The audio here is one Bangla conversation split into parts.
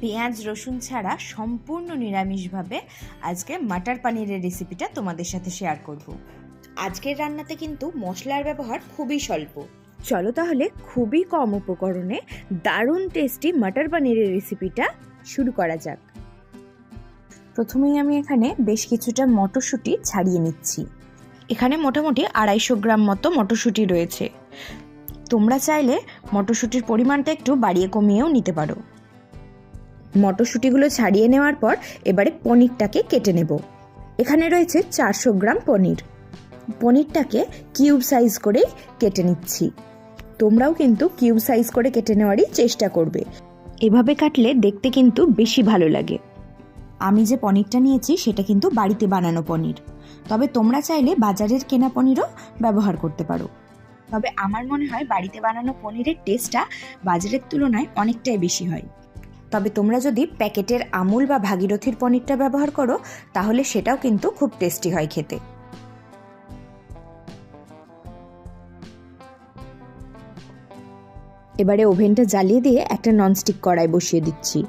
পেঁয়াজ, রসুন ছাড়া সম্পূর্ণ নিরামিষভাবে আজকে মাটার পানিরের রেসিপিটা তোমাদের সাথে শেয়ার করব। আজকের রান্নাতে কিন্তু মশলার ব্যবহার খুবই স্বল্প। চলো তাহলে খুবই কম উপকরণে দারুণ টেস্টি মাটার পানিরের রেসিপিটা শুরু করা যাক। প্রথমেই আমি এখানে বেশ কিছুটা মটরশুঁটি ছাড়িয়ে নিচ্ছি। এখানে মোটামুটি আড়াইশো গ্রাম মতো মটরশুঁটি রয়েছে। তোমরা চাইলে মটরশুঁটির পরিমাণটা একটু বাড়িয়ে কমিয়েও নিতে পারো। মটরশুঁটিগুলো ছাড়িয়ে নেওয়ার পর এবারে পনিরটাকে কেটে নেব। এখানে রয়েছে চারশো গ্রাম পনির। পনিরটাকে কিউব সাইজ করেই কেটে নিচ্ছি। তোমরাও কিন্তু কিউব সাইজ করে কেটে নেওয়ারই চেষ্টা করবে। এভাবে কাটলে দেখতে কিন্তু বেশি ভালো লাগে। আমি যে পনিরটা নিয়েছি সেটা কিন্তু বাড়িতে বানানো পনির। তবে তোমরা চাইলে বাজারের কেনা পনিরও ব্যবহার করতে পারো। তবে আমার মনে হয় বাড়িতে বানানো পনিরের টেস্টটা বাজারের তুলনায় অনেকটাই বেশি হয়। তবে তোমরা যদি প্যাকেটের আমুল বা ভাগীরথীর পনিরটা ব্যবহার করো, তাহলে সেটাও কিন্তু খুব টেস্টি হয় খেতে। এবারে ওভেনটা জ্বালিয়ে দিয়ে একটা ননস্টিক কড়াই বসিয়ে দিচ্ছি।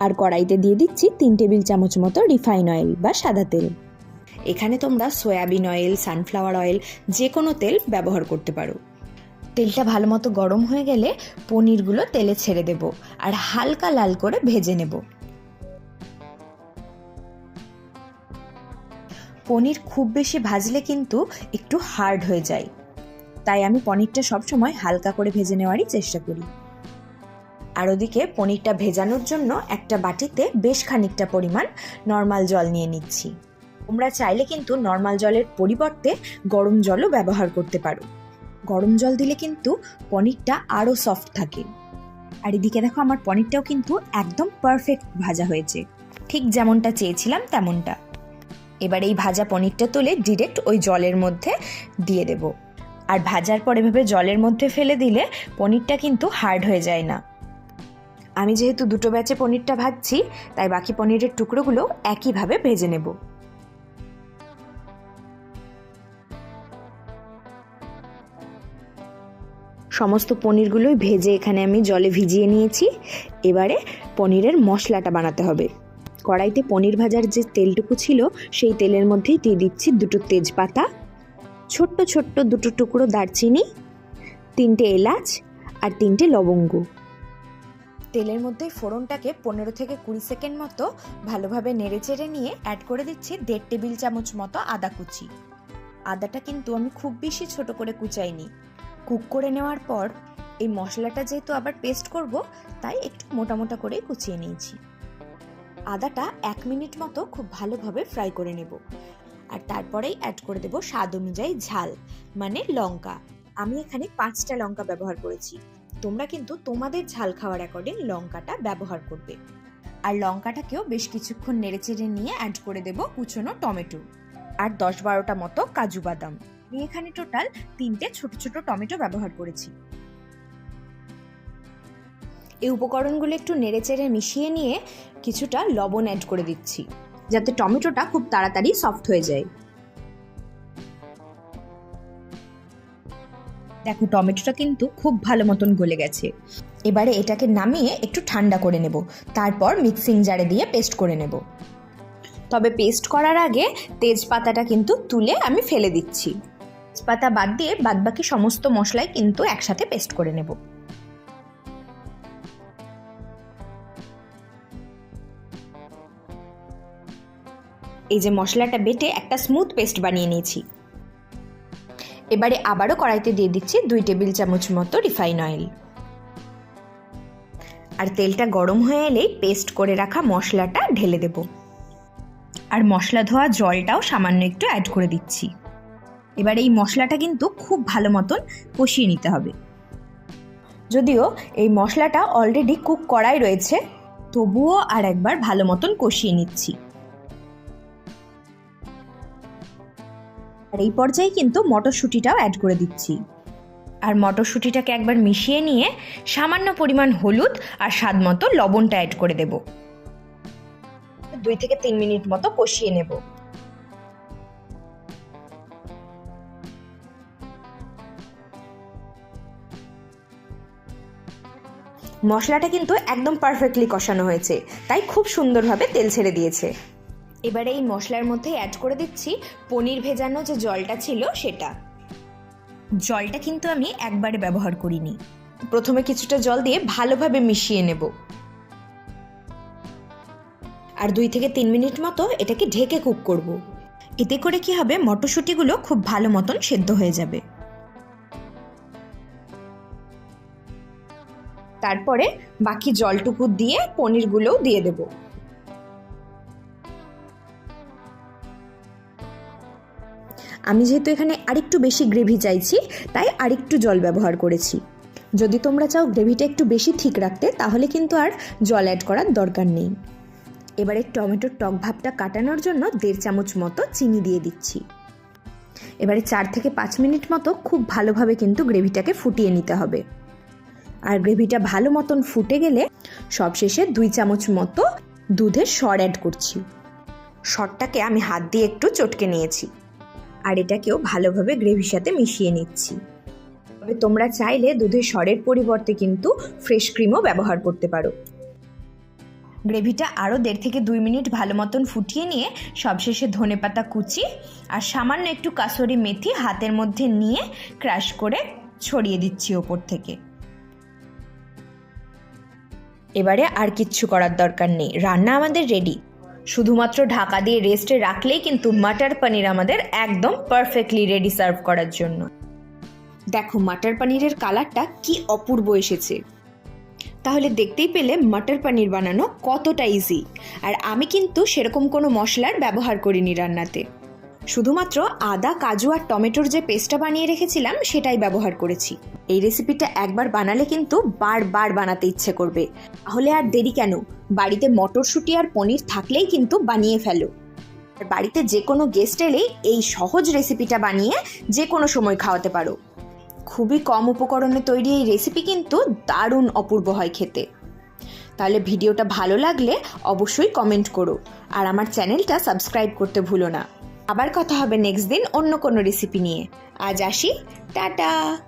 আর কড়াইতে দিয়ে দিচ্ছি তিন টেবিল চামচ মতো রিফাইন অয়েল বা সাদা তেল। এখানে তোমরা সয়াবিন অয়েল, সানফ্লাওয়ার অয়েল যে কোনো তেল ব্যবহার করতে পারো। তেলটা ভালো মতো গরম হয়ে গেলে পনিরগুলো তেলে ছেড়ে দেব আর হালকা লাল করে ভেজে নেব। পনির খুব বেশি ভাজলে কিন্তু একটু হার্ড হয়ে যায়। তাই আমি পনিরটা সবসময় হালকা করে ভেজে নেওয়ারই চেষ্টা করি। আর ওদিকে পনিরটা ভেজানোর জন্য একটা বাটিতে বেশ খানিকটা পরিমাণ নর্মাল জল নিয়ে নিচ্ছি। তোমরা চাইলে কিন্তু নর্মাল জলের পরিবর্তে গরম জলও ব্যবহার করতে পারো। গরম জল দিলে কিন্তু পনিরটা আরও সফট থাকে। আর এদিকে দেখো আমার পনিরটাও কিন্তু একদম পারফেক্ট ভাজা হয়েছে। ঠিক যেমনটা চেয়েছিলাম তেমনটা। এবার এই ভাজা পনিরটা তুলে ডিরেক্ট ওই জলের মধ্যে দিয়ে দেব। আর ভাজার পর এভাবে জলের মধ্যে ফেলে দিলে পনিরটা কিন্তু হার্ড হয়ে যায় না। আমি যেহেতু দুটো ব্যাচে পনিরটা ভাজছি, তাই বাকি পনিরের টুকরোগুলো একইভাবে ভেজে নেব। সমস্ত পনিরগুলোই ভেজে এখানে আমি জলে ভিজিয়ে নিয়েছি। এবারে পনিরের মশলাটা বানাতে হবে। কড়াইতে পনির ভাজার যে তেলটুকু ছিল, সেই তেলের মধ্যেই দিয়ে দিচ্ছি দুটো তেজপাতা, ছোট্ট ছোট্ট দুটো টুকরো দারচিনি, তিনটে এলাচ আর তিনটে লবঙ্গ। তেলের মধ্যে ফোড়নটাকে পনেরো থেকে কুড়ি সেকেন্ড মতো ভালোভাবে নেড়ে চেড়ে নিয়ে অ্যাড করে দিচ্ছি দেড় টেবিল চামচ মতো আদা কুচি। আদাটা কিন্তু আমি খুব বেশি ছোট করে কুচাইনি। কুক করে নেওয়ার পর এই মশলাটা যেহেতু আবার পেস্ট করব, তাই একটু মোটা মোটা করে কুচিয়ে নিয়েছি। আদাটা এক মিনিট মতো খুব ভালোভাবে ফ্রাই করে নেব। আর তারপরেই অ্যাড করে দেব স্বাদ অনুযায়ী ঝাল মানে লঙ্কা। আমি এখানে পাঁচটা লঙ্কা ব্যবহার করেছি। তোমরা কিন্তু তোমাদের ঝাল খাওয়ার অ্যাকর্ডিং লঙ্কাটা ব্যবহার করবে। আর লঙ্কাটাকেও বেশ কিছুক্ষণ নেড়েচেড়ে নিয়ে অ্যাড করে দেব কুচনো টমেটো। আর দশ বারোটা মতো কাজু বাদাম। আমি এখানে টোটাল তিনটে ছোট ছোট টমেটো ব্যবহার করেছি। এই উপকরণগুলো একটু নেড়েচেড়ে মিশিয়ে নিয়ে কিছুটা লবণ অ্যাড করে দিচ্ছি, যাতে টমেটোটা খুব তাড়াতাড়ি সফট হয়ে যায়। দেখো, টমেটোটা কিন্তু খুব ভালো মতন গলে গেছে। এবারে এটাকে নামিয়ে একটু ঠান্ডা করে নেব, তারপর মিক্সিং জারে দিয়ে পেস্ট করে নেব। তবে পেস্ট করার আগে তেজপাতাটা কিন্তু তুলে আমি ফেলে দিচ্ছি। তেজপাতা বাদ দিয়ে বাদবাকি সমস্ত মশলাই কিন্তু একসাথে পেস্ট করে নেব। এই যে মশলাটা বেটে একটা স্মুথ পেস্ট বানিয়ে নিয়েছি। এবারে আবারও কড়াইতে দিয়ে দিচ্ছি দুই টেবিল চামচ মতো রিফাইন অয়েল আর তেলটা গরম হয়ে এলেই পেস্ট করে রাখা মশলাটা ঢেলে দেব। আর মশলা ধোয়া জলটাও সামান্য একটু অ্যাড করে দিচ্ছি। এবার এই মশলাটা কিন্তু খুব ভালো মতন কষিয়ে নিতে হবে। যদিও এই মশলাটা অলরেডি কুক করাই রয়েছে, তবুও আর একবার ভালো মতন কষিয়ে নিচ্ছি। আর এই পর্যায়ে কিন্তু মটরশুঁটিটাও অ্যাড করে দিচ্ছি। আর মটরশুঁটিটাকে একবার মিশিয়ে নিয়ে সামান্য পরিমাণ হলুদ আর স্বাদ মতো লবণটা অ্যাড করে দেব। দুই থেকে তিন মিনিট মতো কষিয়ে নেব। মশলাটা কিন্তু একদম পারফেক্টলি কষানো হয়েছে। তাই খুব সুন্দরভাবে তেল ছেড়ে দিয়েছে। এবারে এই মশলার মধ্যে অ্যাড করে দিচ্ছি পনির ভেজানো যে জলটা ছিল সেটা। জলটা কিন্তু আমি একবারে ব্যবহার করিনি। প্রথমে কিছুটা জল দিয়ে ভালোভাবে মিশিয়ে নেব। আর দুই থেকে তিন মিনিট মতো এটাকে ঢেকে কুক করব। এতে করে কি হবে, মটরশুঁটিগুলো খুব ভালো মতন সেদ্ধ হয়ে যাবে। তারপরে বাকি জলটুকু দিয়ে পনিরগুলোও দিয়ে দেব। আমি যেহেতু এখানে আরেকটু বেশি গ্রেভি চাইছি, তাই আরেকটু জল ব্যবহার করেছি। যদি তোমরা চাও গ্রেভিটা একটু বেশি ঠিক রাখতে, তাহলে কিন্তু আর জল অ্যাড করার দরকার নেই। এবারে টমেটোর টক ভাবটা কাটানোর জন্য দেড় চামচ মতো চিনি দিয়ে দিচ্ছি। এবারে চার থেকে পাঁচ মিনিট মতো খুব ভালোভাবে কিন্তু গ্রেভিটাকে ফুটিয়ে নিতে হবে। আর গ্রেভিটা ভালো মতন ফুটে গেলে সবশেষে দুই চামচ মতো দুধের সর অ্যাড করছি। সরটাকে আমি হাত দিয়ে একটু চটকে নিয়েছি আর এটাকেও ভালোভাবে গ্রেভির সাথে মিশিয়ে নিচ্ছি। তবে তোমরা চাইলে দুধের সরের পরিবর্তে কিন্তু ফ্রেশ ক্রিমও ব্যবহার করতে পারো। গ্রেভিটা আরও দেড় থেকে দুই মিনিট ভালো মতন ফুটিয়ে নিয়ে সবশেষে ধনেপাতা কুচি আর সামান্য একটু কাসরি মেথি হাতের মধ্যে নিয়ে ক্রাশ করে ছড়িয়ে দিচ্ছি ওপর থেকে। এবারে আর কিচ্ছু করার দরকার নেই। রান্না আমাদের রেডি শুধুমাত্র ঢাকা দিয়ে রেস্টে রাখলেই কিন্তু মাটার পনির আমাদের একদম পারফেক্টলি রেডি সার্ভ করার জন্য। দেখো মাটার পনিরের কালারটা কি অপূর্ব এসেছে। তাহলে দেখতেই পেলে মাটার পনির বানানো কতটা ইজি আর আমি কিন্তু সেরকম কোনো মশলার ব্যবহার করিনি রান্নাতে। শুধুমাত্র আদা, কাজু আর টমেটোর যে পেস্টটা বানিয়ে রেখেছিলাম, সেটাই ব্যবহার করেছি। এই রেসিপিটা একবার বানালে কিন্তু বারবার বানাতে ইচ্ছে করবে। তাহলে আর দেরি কেন? বাড়িতে মটরশুঁটি আর পনির থাকলেই কিন্তু বানিয়ে ফেলো। আর বাড়িতে যে কোনো গেস্ট এলেই এই সহজ রেসিপিটা বানিয়ে যে কোনো সময় খাওয়াতে পারো। খুবই কম উপকরণে তৈরি এই রেসিপি কিন্তু দারুণ অপূর্ব হয় খেতে। তাহলে ভিডিওটা ভালো লাগলে অবশ্যই কমেন্ট করো। আর আমার চ্যানেলটা সাবস্ক্রাইব করতে ভুলো না। আবার কথা হবে নেক্সট দিন অন্য কোনো রেসিপি নিয়ে। আজ আসি। টাটা!